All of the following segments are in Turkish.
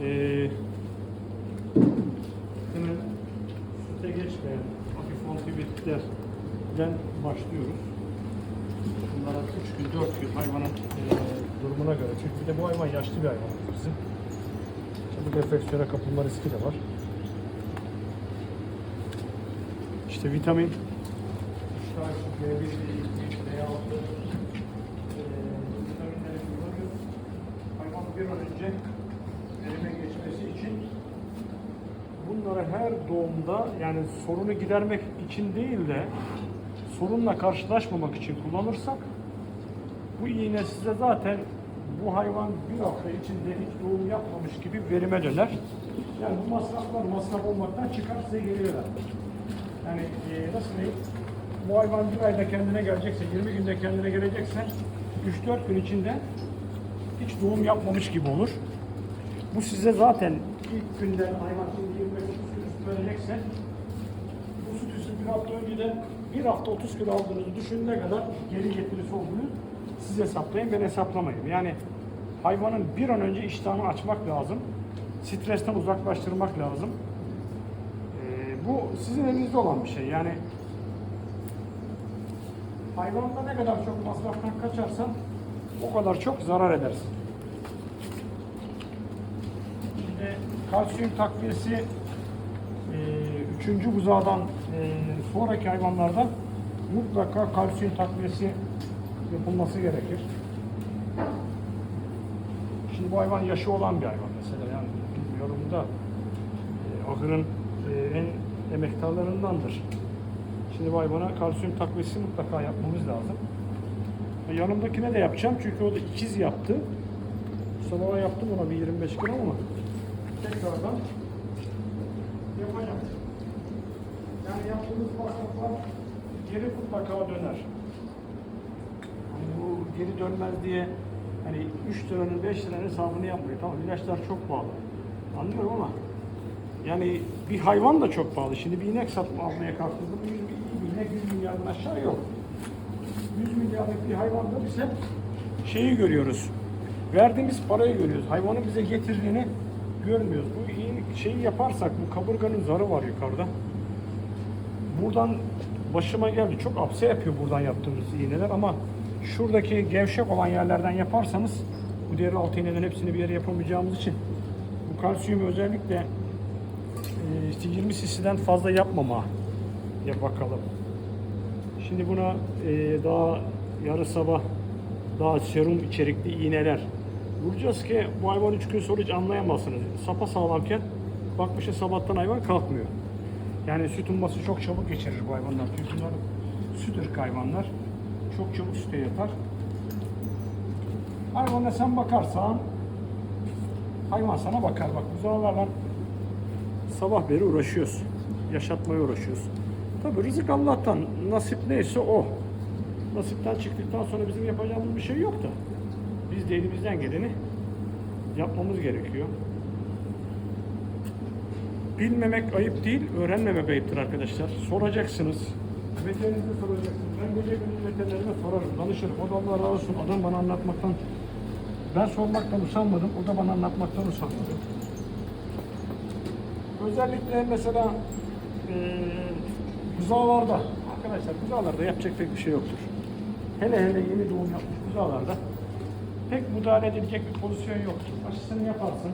Ee, hemen süte geçmeyen hafif antibiyotiklerden başlıyoruz. Bunlara 3 gün, 4 gün hayvanın e, durumuna göre. Çünkü bir de bu hayvan yaşlı bir hayvan bizim. Çabuk enfeksiyona kapılma riski de var. İşte vitamin, işte B1, B2, B6 vitaminleri kullanıyoruz. Hayvan bir an önce verime geçmesi için bunları her doğumda yani sorunu gidermek için değil de sorunla karşılaşmamak için kullanırsak bu iğne size zaten bu hayvan bir hafta içinde hiç doğum yapmamış gibi verime döner. Yani bu masraflar masraf olmaktan çıkar size geliyorlar. Yani e, nasıl diyeyim? Bu hayvan bir ayda kendine gelecekse, 20 günde kendine gelecekse 3-4 gün içinde hiç doğum yapmamış gibi olur. Bu size zaten ilk günden hayvan şimdi 25 30 süt verecekse bu sütü siz bir hafta önceden bir hafta 30 kilo aldığınızı düşündüğüne kadar geri getirisi olduğunu siz hesaplayın ben hesaplamayayım. Yani hayvanın bir an önce iştahını açmak lazım. Stresten uzaklaştırmak lazım. Ee, bu sizin elinizde olan bir şey. Yani hayvanda ne kadar çok masraftan kaçarsan o kadar çok zarar edersin. Şimdi kalsiyum takviyesi üçüncü buzağdan e, sonraki hayvanlarda mutlaka kalsiyum takviyesi yapılması gerekir. Şimdi bu hayvan yaşı olan bir hayvan mesela yani bilmiyorum da e, ahırın e, en emektarlarındandır. Şimdi bu hayvana kalsiyum takviyesi mutlaka yapmamız lazım. E, yanımdakine de yapacağım çünkü o da ikiz yaptı. Sabah yaptım ona bir 25 gram ama tekrardan yapacağım. Yani yaptığımız masraflar geri mutlaka döner. Hani bu geri dönmez diye hani 3 liranın 5 liranın hesabını yapmıyor. Tamam ilaçlar çok pahalı. Anlıyorum ama yani bir hayvan da çok pahalı. Şimdi bir inek satma almaya kalktığında bir, bir, bir inek 100 milyardan aşağı yok. 100 milyarlık bir hayvanda biz hep şeyi görüyoruz. Verdiğimiz parayı görüyoruz. Hayvanın bize getirdiğini görmüyoruz. Bu iyi şeyi yaparsak bu kaburganın zarı var yukarıda. Buradan başıma geldi. Çok apse yapıyor buradan yaptığımız iğneler ama şuradaki gevşek olan yerlerden yaparsanız bu diğer altı iğnelerin hepsini bir yere yapamayacağımız için bu kalsiyumu özellikle e, işte 20 cc'den fazla yapmama ya bakalım. Şimdi buna e, daha yarı sabah daha serum içerikli iğneler vuracağız ki bu hayvan 3 gün sonra hiç anlayamazsınız. Sapa sağlamken bakmışız sabahtan hayvan kalkmıyor. Yani süt umması çok çabuk geçirir bu hayvanlar. Çünkü bunlar süt ırk hayvanlar. Çok çabuk süte yatar. Hayvana sen bakarsan hayvan sana bakar. Bak buzağlarla sabah beri uğraşıyoruz. Yaşatmaya uğraşıyoruz. Tabi rızık Allah'tan. Nasip neyse o. Nasipten çıktıktan sonra bizim yapacağımız bir şey yok da. Biz de elimizden geleni yapmamız gerekiyor. Bilmemek ayıp değil, öğrenmemek ayıptır arkadaşlar. Soracaksınız. Veterinize soracaksınız. Ben gece gündüz veterinerime sorarım, danışırım. O da Allah razı olsun. Adam bana anlatmaktan, ben sormaktan usanmadım. O da bana anlatmaktan usanmadı. Özellikle mesela eee buzağlarda, arkadaşlar buzağlarda yapacak pek bir şey yoktur. Hele hele yeni doğum yapmış buzağlarda pek müdahale edilecek bir pozisyon yoktur. Aşısını yaparsın,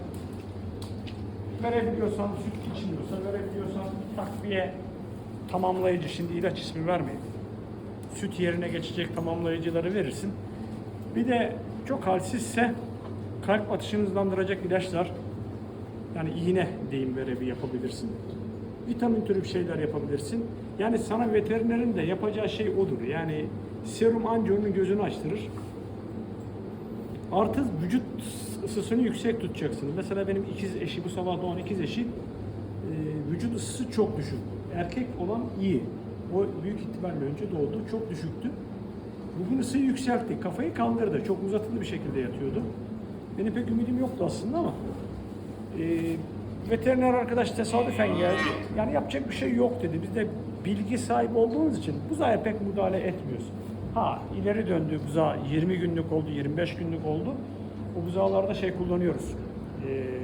verebiliyorsan, süt içmiyorsa, verebiliyorsan takviye tamamlayıcı, şimdi ilaç ismi vermeyin. Süt yerine geçecek tamamlayıcıları verirsin. Bir de çok halsizse kalp atışını hızlandıracak ilaçlar, yani iğne deyim verebi yapabilirsin. Vitamin türü bir şeyler yapabilirsin. Yani sana veterinerin de yapacağı şey odur. Yani serum anca onun gözünü açtırır. Artı vücut ısısını yüksek tutacaksınız. Mesela benim ikiz eşi, bu sabah doğan ikiz eşi vücut ısısı çok düşük. Erkek olan iyi. O büyük ihtimalle önce doğdu. Çok düşüktü. Bugün ısıyı yükseltti. Kafayı kaldırdı. Çok uzatılı bir şekilde yatıyordu. Benim pek ümidim yoktu aslında ama e, veteriner arkadaş tesadüfen geldi. Yani yapacak bir şey yok dedi. Biz de bilgi sahibi olduğumuz için buzağa pek müdahale etmiyoruz. Ha ileri döndü buzağı 20 günlük oldu, 25 günlük oldu. O buzağlarda şey kullanıyoruz. E,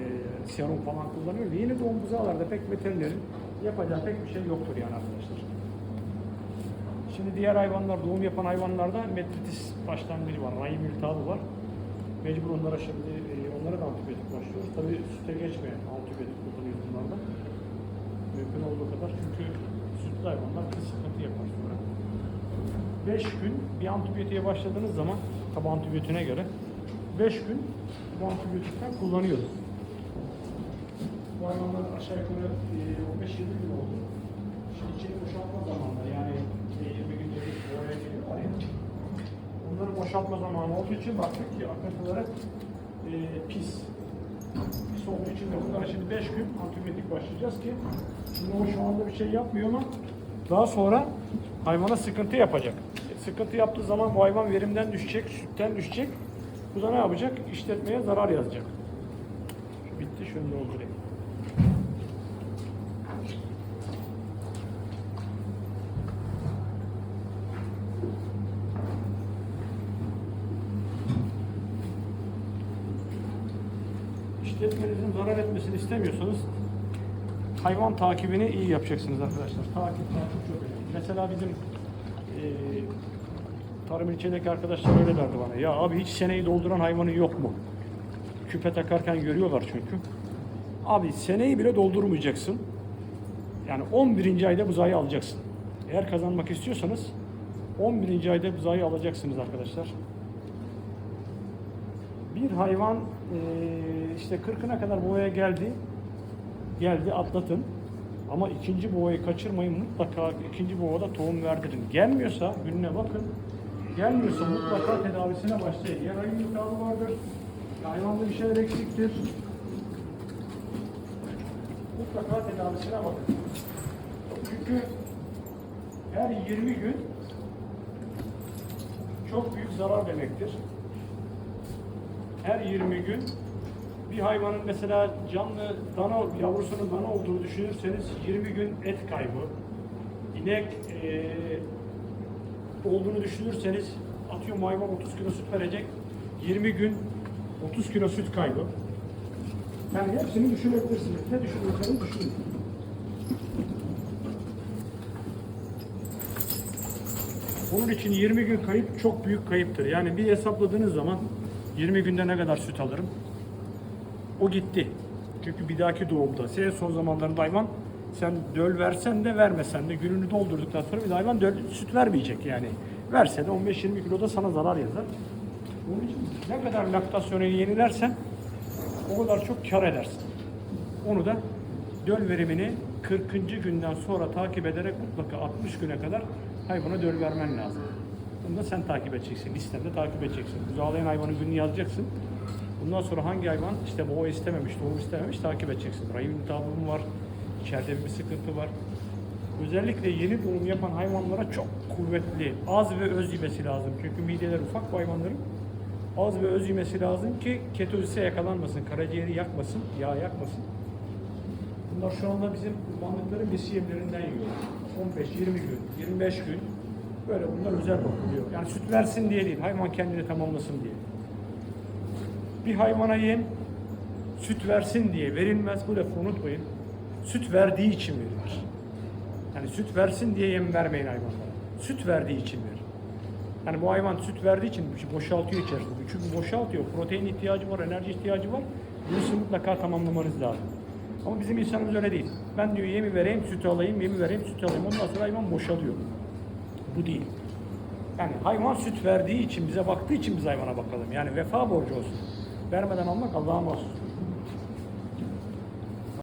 serum falan kullanıyor. Yeni doğum buzağlarda pek veterinerin yapacağı pek bir şey yoktur yani arkadaşlar. Şimdi diğer hayvanlar, doğum yapan hayvanlarda metritis başlangıcı var, rahim iltihabı var. Mecbur onlara şimdi e, onlara da antibiyotik başlıyoruz. Tabii süte geçmeyen antibiyotik kullanıyoruz bunlarda. Mümkün olduğu kadar çünkü sütlü hayvanlar bir sıkıntı yapar sonra. 5 gün bir antibiyotiğe başladığınız zaman tabi antibiyotiğine göre 5 gün bu antibiyotikten kullanıyoruz. Hayvanlar aşağı yukarı e, 15-20 gün oldu. Şimdi içeri boşaltma zamanları yani e, 20 günde bir oraya geliyorlar ya. Onları boşaltma zamanı olduğu için baktık ki akıntıları e, pis. Pis olduğu için de bunlara şimdi 5 gün antibiyotik başlayacağız ki şimdi o şu anda bir şey yapmıyor ama daha sonra hayvana sıkıntı yapacak. E, sıkıntı yaptığı zaman bu hayvan verimden düşecek, sütten düşecek. Bu da ne yapacak? İşletmeye zarar yazacak. Bitti, şunu doldurayım. İşletmenizin zarar etmesini istemiyorsanız hayvan takibini iyi yapacaksınız arkadaşlar. Takip takip çok önemli. Mesela bizim eee tarım ilçedeki arkadaşlar öyle derdi bana. Ya abi hiç seneyi dolduran hayvanın yok mu? Küpe takarken görüyorlar çünkü. Abi seneyi bile doldurmayacaksın. Yani 11. ayda buzayı alacaksın. Eğer kazanmak istiyorsanız 11. ayda buzayı alacaksınız arkadaşlar. Bir hayvan eee, işte 40'ına kadar boğaya geldi. Geldi atlatın. Ama ikinci boğayı kaçırmayın mutlaka ikinci boğada tohum verdirin. Gelmiyorsa gününe bakın. Gelmiyorsa mutlaka tedavisine başlayın. Ya rahim iltihabı vardır. Hayvanda bir şeyler eksiktir. Mutlaka tedavisine bakın. Çünkü her 20 gün çok büyük zarar demektir her 20 gün bir hayvanın mesela canlı dana yavrusunun dana olduğunu düşünürseniz 20 gün et kaybı, inek eee, olduğunu düşünürseniz atıyorum hayvan 30 kilo süt verecek 20 gün 30 kilo süt kaybı. Yani hepsini düşünebilirsiniz. Ne düşünürseniz düşünün. Bunun için 20 gün kayıp çok büyük kayıptır. Yani bir hesapladığınız zaman 20 günde ne kadar süt alırım? O gitti. Çünkü bir dahaki doğumda, senin son zamanlarında hayvan sen döl versen de vermesen de gününü doldurduktan sonra bir de hayvan döl, süt vermeyecek yani. Verse de 15-20 kiloda sana zarar yazar. Onun için ne kadar laktasyonu yenilersen o kadar çok kar edersin. Onu da döl verimini 40. günden sonra takip ederek mutlaka 60 güne kadar hayvana döl vermen lazım. Bunu da sen takip edeceksin. Listende takip edeceksin. Buzağlayan hayvanın gününü yazacaksın. Bundan sonra hangi hayvan işte boğa istememiş, doğum istememiş takip edeceksin. Rahim iltihabı mı var? İçeride bir sıkıntı var. Özellikle yeni doğum yapan hayvanlara çok kuvvetli, az ve öz yemesi lazım. Çünkü mideler ufak bu hayvanların. Az ve öz yemesi lazım ki ketozise yakalanmasın, karaciğeri yakmasın, yağ yakmasın. Bunlar şu anda bizim kurbanlıkların besiyemlerinden yiyorlar. 15-20 gün, 25 gün böyle bunlar özel bakılıyor. Yani süt versin diye değil, hayvan kendini tamamlasın diye. Bir hayvana yem süt versin diye verilmez. Bu lafı unutmayın. Süt verdiği için verilir. Yani süt versin diye yem vermeyin hayvanlara. Süt verdiği için verin. Yani bu hayvan süt verdiği için boşaltıyor içerisinde. Çünkü boşaltıyor. Protein ihtiyacı var, enerji ihtiyacı var. Bunu mutlaka tamamlamanız lazım. Ama bizim insanımız öyle değil. Ben diyor yemi vereyim, sütü alayım, yemi vereyim, sütü alayım. Ondan sonra hayvan boşalıyor. Bu değil. Yani hayvan süt verdiği için, bize baktığı için biz hayvana bakalım. Yani vefa borcu olsun. Vermeden almak Allah'a mahsus.